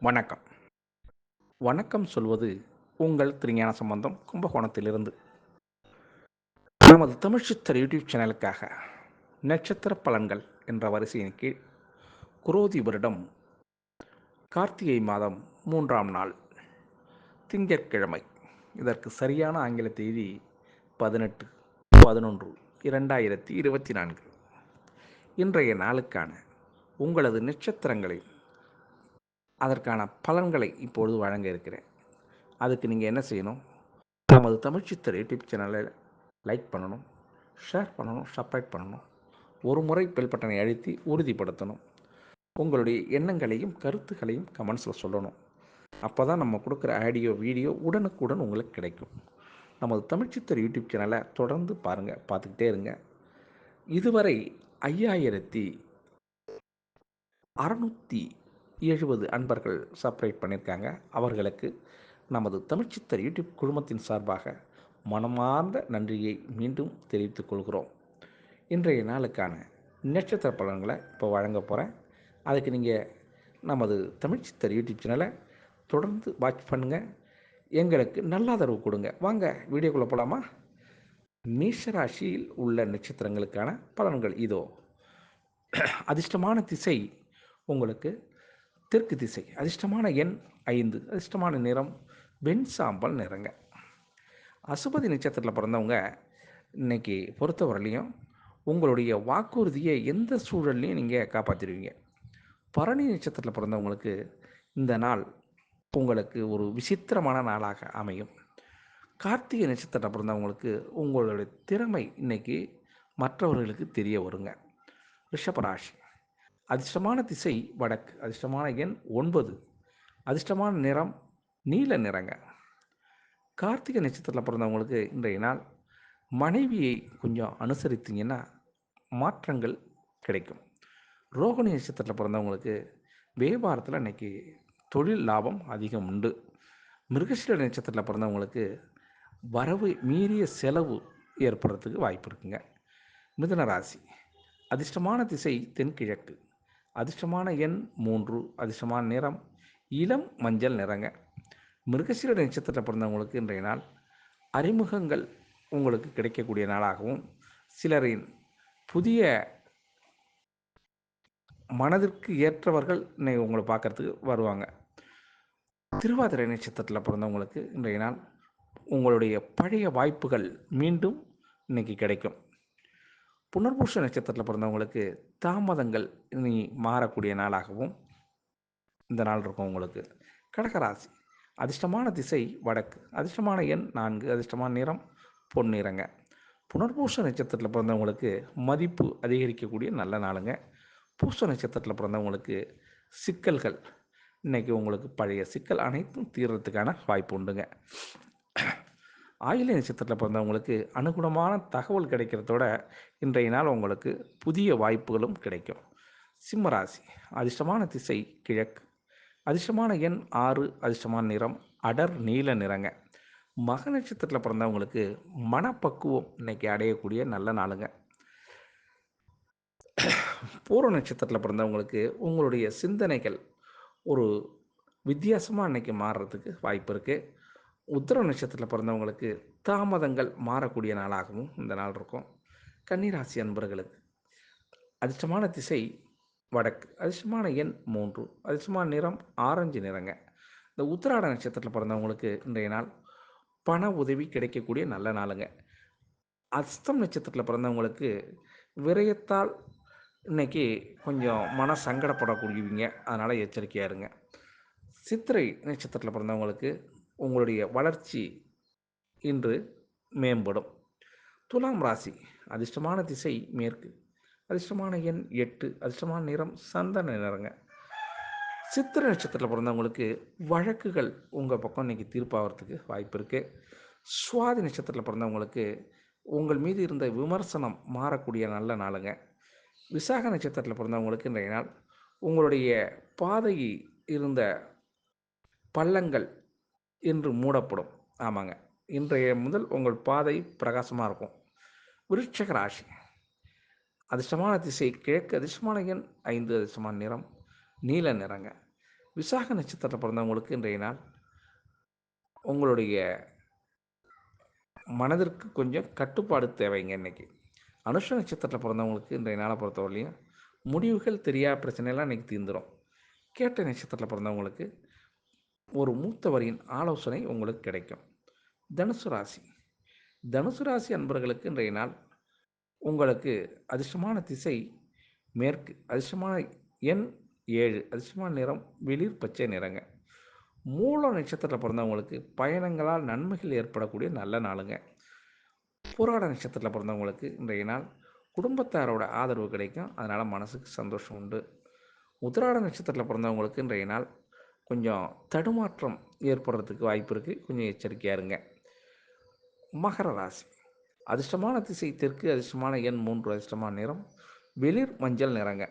வணக்கம். வணக்கம் சொல்வது உங்கள் திருஞான சம்பந்தம் கும்பகோணத்திலிருந்து. நமது தமிழ் சித்தர் யூடியூப் சேனலுக்காக நட்சத்திர பலன்கள் என்ற வரிசையின் கீழ் குரோதி வருடம் கார்த்திகை மாதம் மூன்றாம் நாள் திங்கட்கிழமை. இதற்கு சரியான ஆங்கில தேதி பதினெட்டு பதினொன்று இரண்டாயிரத்தி இருபத்தி நான்கு. இன்றைய நாளுக்கான உங்களது நட்சத்திரங்களின் அதற்கான பலன்களை இப்பொழுது வழங்க இருக்கிறேன். அதுக்கு நீங்கள் என்ன செய்யணும்? நமது தமிழ் சித்தர் யூடியூப் சேனலை லைக் பண்ணணும் ஷேர் பண்ணணும் சப்ஸ்கிரைப் பண்ணணும். ஒரு முறை பெல் பட்டனை அழுத்தி உறுதிப்படுத்தணும். உங்களுடைய எண்ணங்களையும் கருத்துக்களையும் கமெண்ட்ஸில் சொல்லணும். அப்போ தான் நம்ம கொடுக்குற ஆடியோ வீடியோ உடனுக்குடன் உங்களுக்கு கிடைக்கும். நமது தமிழ்ச்சித்தர் யூடியூப் சேனலை தொடர்ந்து பாருங்கள் பார்த்துக்கிட்டே இருங்க. இதுவரை ஐயாயிரத்தி அறநூற்றி எழுபது அன்பர்கள் சப்ஸ்கிரைப் பண்ணியிருக்காங்க. அவர்களுக்கு நமது தமிழ்ச்சித்தர் யூடியூப் குழுமத்தின் சார்பாக மனமார்ந்த நன்றியை மீண்டும் தெரிவித்துக் கொள்கிறோம். இன்றைய நாளுக்கான நட்சத்திர பலன்களை இப்போ வழங்க போகிறேன் அதுக்கு நீங்கள் நமது தமிழ்ச்சித்தர் யூடியூப் சேனலை தொடர்ந்து வாட்ச் பண்ணுங்கள் எங்களுக்கு நல்ல ஆதரவு கொடுங்க. வாங்க வீடியோக்குள்ளே போகலாமா மேஷராசியில் உள்ள நட்சத்திரங்களுக்கான பலன்கள் இதோ. அதிர்ஷ்டமான திசை உங்களுக்கு தெற்கு திசை அதிர்ஷ்டமான எண் ஐந்து அதிர்ஷ்டமான நிறம் வெண் சாம்பல் நிறங்க. அசுபதி நட்சத்திரத்தில் பிறந்தவங்க இன்னைக்கு பொறுத்தவரையிலையும் உங்களுடைய வாக்குறுதியை எந்த சூழல்லையும் நீங்கள் காப்பாற்றிடுவீங்க பரணி நட்சத்திரத்தில் பிறந்தவங்களுக்கு இந்த நாள் உங்களுக்கு ஒரு விசித்திரமான நாளாக அமையும். கார்த்திகை நட்சத்திரத்தில் பிறந்தவங்களுக்கு உங்களுடைய திறமை இன்னைக்கு மற்றவர்களுக்கு தெரிய வருங்க. ரிஷபராசி அதிர்ஷ்டமான திசை வடக்கு அதிர்ஷ்டமான எண் ஒன்பது. அதிர்ஷ்டமான நிறம் நீல நிறங்க. கார்த்திகை நட்சத்திரத்தில் பிறந்தவங்களுக்கு இன்றைய நாள் மனைவியை கொஞ்சம் அனுசரித்தீங்கன்னா மாற்றங்கள் கிடைக்கும். ரோகிணி நட்சத்திரத்தில் பிறந்தவங்களுக்கு வியாபாரத்தில் இன்றைக்கி தொழில் லாபம் அதிகம் உண்டு. மிருகசீல நட்சத்திரத்தில் பிறந்தவங்களுக்கு வரவு மீறிய செலவு ஏற்படுறதுக்கு வாய்ப்பு இருக்குங்க. மிதுன ராசி. அதிர்ஷ்டமான திசை தென்கிழக்கு. அதிர்ஷ்டமான எண் மூன்று அதிர்ஷ்டமான நிறம் இளம் மஞ்சள் நிறங்க. மிருகசீர நட்சத்திரத்தில் பிறந்தவங்களுக்கு இன்றைய நாள் அறிமுகங்கள் உங்களுக்கு கிடைக்கக்கூடிய நாளாகவும் சிலரின் புதிய மனதிற்கு ஏற்றவர்கள் இன்னைக்கு உங்களை பார்க்கறதுக்கு வருவாங்க. திருவாதிரை நட்சத்திரத்தில் பிறந்தவங்களுக்கு இன்றைய நாள் உங்களுடைய பழைய வாய்ப்புகள் மீண்டும் இன்னைக்கு கிடைக்கும். புனர்பூஷ நட்சத்திரத்தில் பிறந்தவங்களுக்கு தாமதங்கள் இனி மாறக்கூடிய நாளாகவும் இந்த நாள் இருக்கும் உங்களுக்கு. கடகராசி. அதிர்ஷ்டமான திசை வடக்கு. அதிர்ஷ்டமான எண் நான்கு. அதிர்ஷ்டமான நிறம் பொன்னிறங்க புனர்பூச நட்சத்திரத்தில் பிறந்தவங்களுக்கு மதிப்பு அதிகரிக்கக்கூடிய நல்ல நாளுங்க. பூச நட்சத்திரத்தில் பிறந்தவங்களுக்கு சிக்கல்கள். இன்றைக்கி உங்களுக்கு பழைய சிக்கல் அனைத்தும் தீர்றதுக்கான வாய்ப்பு உண்டுங்க. ஆயிலை நட்சத்திரத்தில் பிறந்தவங்களுக்கு அனுகுணமான தகவல் கிடைக்கிறதோட இன்றைய நாள் உங்களுக்கு புதிய வாய்ப்புகளும் கிடைக்கும். சிம்மராசி அதிர்ஷ்டமான திசை கிழக்கு. அதிர்ஷ்டமான எண் ஆறு அதிர்ஷ்டமான நிறம் அடர் நீல நிறங்க. மக நட்சத்திரத்தில் பிறந்தவங்களுக்கு மனப்பக்குவம் இன்னைக்கு அடையக்கூடிய நல்ல நாளுங்க. பூர்வ நட்சத்திரத்தில் பிறந்தவங்களுக்கு உங்களுடைய சிந்தனைகள் ஒரு வித்தியாசமாக இன்றைக்கி மாறுறதுக்கு வாய்ப்பு இருக்குது உத்தர நட்சத்திரத்தில் பிறந்தவங்களுக்கு தாமதங்கள் மாறக்கூடிய நாளாகவும் இந்த நாள் இருக்கும். கன்னிராசி அன்பர்களுக்கு அதிர்ஷ்டமான திசை வடக்கு அதிர்ஷ்டமான எண் மூன்று அதிர்ஷ்டமான நிறம் ஆரஞ்சு நிறங்க. இந்த உத்திராட நட்சத்திரத்தில் பிறந்தவங்களுக்கு இன்றைய நாள் பண உதவி கிடைக்கக்கூடிய நல்ல நாளுங்க. அஸ்தம் நட்சத்திரத்தில் பிறந்தவங்களுக்கு விரயத்தால் இன்றைக்கி கொஞ்சம் மன சங்கடப்படக்கூடியவங்க. அதனால் எச்சரிக்கையாக இருங்க. சித்திரை நட்சத்திரத்தில் பிறந்தவங்களுக்கு உங்களுடைய வளர்ச்சி இன்று மேம்படும். துலாம் ராசி அதிர்ஷ்டமான திசை மேற்கு. அதிர்ஷ்டமான எண் எட்டு அதிர்ஷ்டமான நிறம் சந்தன நிறங்க. சித்திர நட்சத்திரத்தில் பிறந்தவங்களுக்கு வழக்குகள் உங்கள் பக்கம் இன்றைக்கி தீர்ப்பாகிறதுக்கு வாய்ப்பு இருக்குது சுவாதி நட்சத்திரத்தில் பிறந்தவங்களுக்கு உங்கள் மீது இருந்த விமர்சனம் மாறக்கூடிய நல்ல நாளுங்க. விசாக நட்சத்திரத்தில் பிறந்தவங்களுக்கு இன்றைய நாள் உங்களுடைய பாதையில் இருந்த பள்ளங்கள் இன்று மூடப்படும். ஆமாங்க. இன்றைய முதல் உங்கள் பாதை பிரகாசமாக இருக்கும். விருட்சக ராசி. அதிர்ஷ்டமான திசை கிழக்கு அதிர்ஷ்டமான எண் ஐந்து அதிர்ஷ்டமான நிறம் நீல நிறங்க. விசாக நட்சத்திரத்தில் பிறந்தவங்களுக்கு இன்றைய நாள் உங்களுடைய மனதிற்கு கொஞ்சம் கட்டுப்பாடு தேவைங்க இன்றைக்கி அனுஷ நட்சத்திரத்தில் பிறந்தவங்களுக்கு இன்றைய நாளை பொறுத்தவரையிலையும் முடிவுகள் தெரியாத பிரச்சனையெல்லாம் இன்றைக்கி தீர்ந்துடும் கேட்ட நட்சத்திரத்தில் பிறந்தவங்களுக்கு ஒரு மூத்தவரின் ஆலோசனை உங்களுக்கு கிடைக்கும். தனுசு ராசி. தனுசு ராசி அன்பர்களுக்கு இன்றைய நாள் உங்களுக்கு அதிர்ஷ்டமான திசை மேற்கு அதிர்ஷ்டமான எண் ஏழு அதிர்ஷ்டமான நிறம் வெளிர் பச்சை நிறங்க. மூல நட்சத்திரத்தில் பிறந்தவங்களுக்கு பயணங்களால் நன்மைகள் ஏற்படக்கூடிய நல்ல நாளுங்க. போராட நட்சத்திரத்தில் பிறந்தவங்களுக்கு இன்றைய நாள் குடும்பத்தாரோட ஆதரவு கிடைக்கும். அதனால் மனசுக்கு சந்தோஷம் உண்டு. உத்திராட நட்சத்திரத்தில் பிறந்தவங்களுக்கு இன்றைய நாள் கொஞ்சம் தடுமாற்றம் ஏற்படுறதுக்கு வாய்ப்பு இருக்குது கொஞ்சம் எச்சரிக்கையாக இருங்க. மகர ராசி. அதிர்ஷ்டமான திசை தெற்கு அதிர்ஷ்டமான எண் மூன்று அதிர்ஷ்டமான நிறம். வெளிர் மஞ்சள் நிறங்க.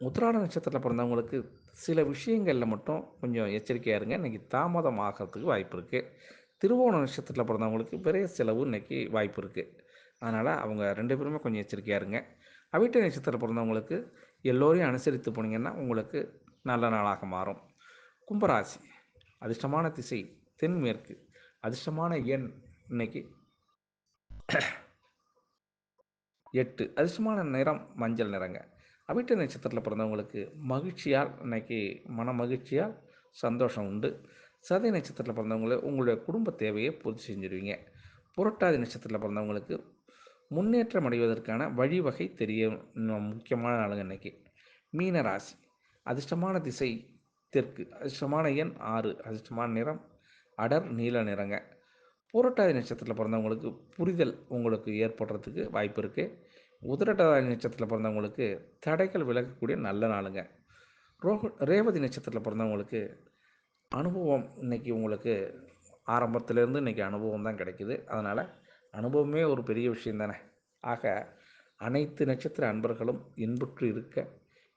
உத்திராட நட்சத்திரத்தில் பிறந்தவங்களுக்கு சில விஷயங்களில் மட்டும் கொஞ்சம் எச்சரிக்கையாக இருங்க. இன்றைக்கி தாமதம் ஆகிறதுக்கு வாய்ப்பு இருக்குது திருவோண நட்சத்திரத்தில் பிறந்தவங்களுக்கு பெரிய செலவு இன்றைக்கி வாய்ப்பு இருக்குது அதனால் அவங்க ரெண்டு பேருமே கொஞ்சம் எச்சரிக்கையாக இருங்க. அவிட்ட நட்சத்திரத்தில் பிறந்தவங்களுக்கு எல்லோரையும் அனுசரித்து போனீங்கன்னா உங்களுக்கு நல்ல நாளாக மாறும். கும்பராசி அதிர்ஷ்டமான திசை தென்மேற்கு அதிர்ஷ்டமான எண் இன்னைக்கு எட்டு. அதிர்ஷ்டமான நிறம் மஞ்சள் நிறங்க. அவிட்ட நட்சத்திரத்தில் பிறந்தவங்களுக்கு மகிழ்ச்சியால் இன்னைக்கு மன மகிழ்ச்சியால் சந்தோஷம் உண்டு. சதை நட்சத்திரத்தில் பிறந்தவங்களை உங்களுடைய குடும்ப தேவையை பூர்த்தி செஞ்சுருவீங்க. புரட்டாதி நட்சத்திரத்தில் பிறந்தவங்களுக்கு முன்னேற்றம் அடைவதற்கான வழிவகை தெரிய முக்கியமான நாளுங்க இன்னைக்கு. மீன ராசி அதிர்ஷ்டமான திசை தெற்கு. அதிர்ஷ்டமான எண் ஆறு. அதிர்ஷ்டமான நிறம் அடர் நீல நிறங்க. புரட்டாதி நட்சத்திரத்தில் பிறந்தவங்களுக்கு புரிதல் உங்களுக்கு ஏற்படுறதுக்கு வாய்ப்பு இருக்குது உதிரட்டாதி நட்சத்திரத்தில் பிறந்தவங்களுக்கு தடைகள் விலகக்கூடிய நல்ல நாளுங்க. ரோஹ ரேவதி நட்சத்திரத்தில் பிறந்தவங்களுக்கு அனுபவம் இன்றைக்கி உங்களுக்கு ஆரம்பத்திலேருந்து இன்றைக்கி அனுபவம் தான் கிடைக்குது. அதனால் அனுபவமே ஒரு பெரிய விஷயம் தானே. ஆக அனைத்து நட்சத்திர அன்பர்களும் இன்புற்று இருக்க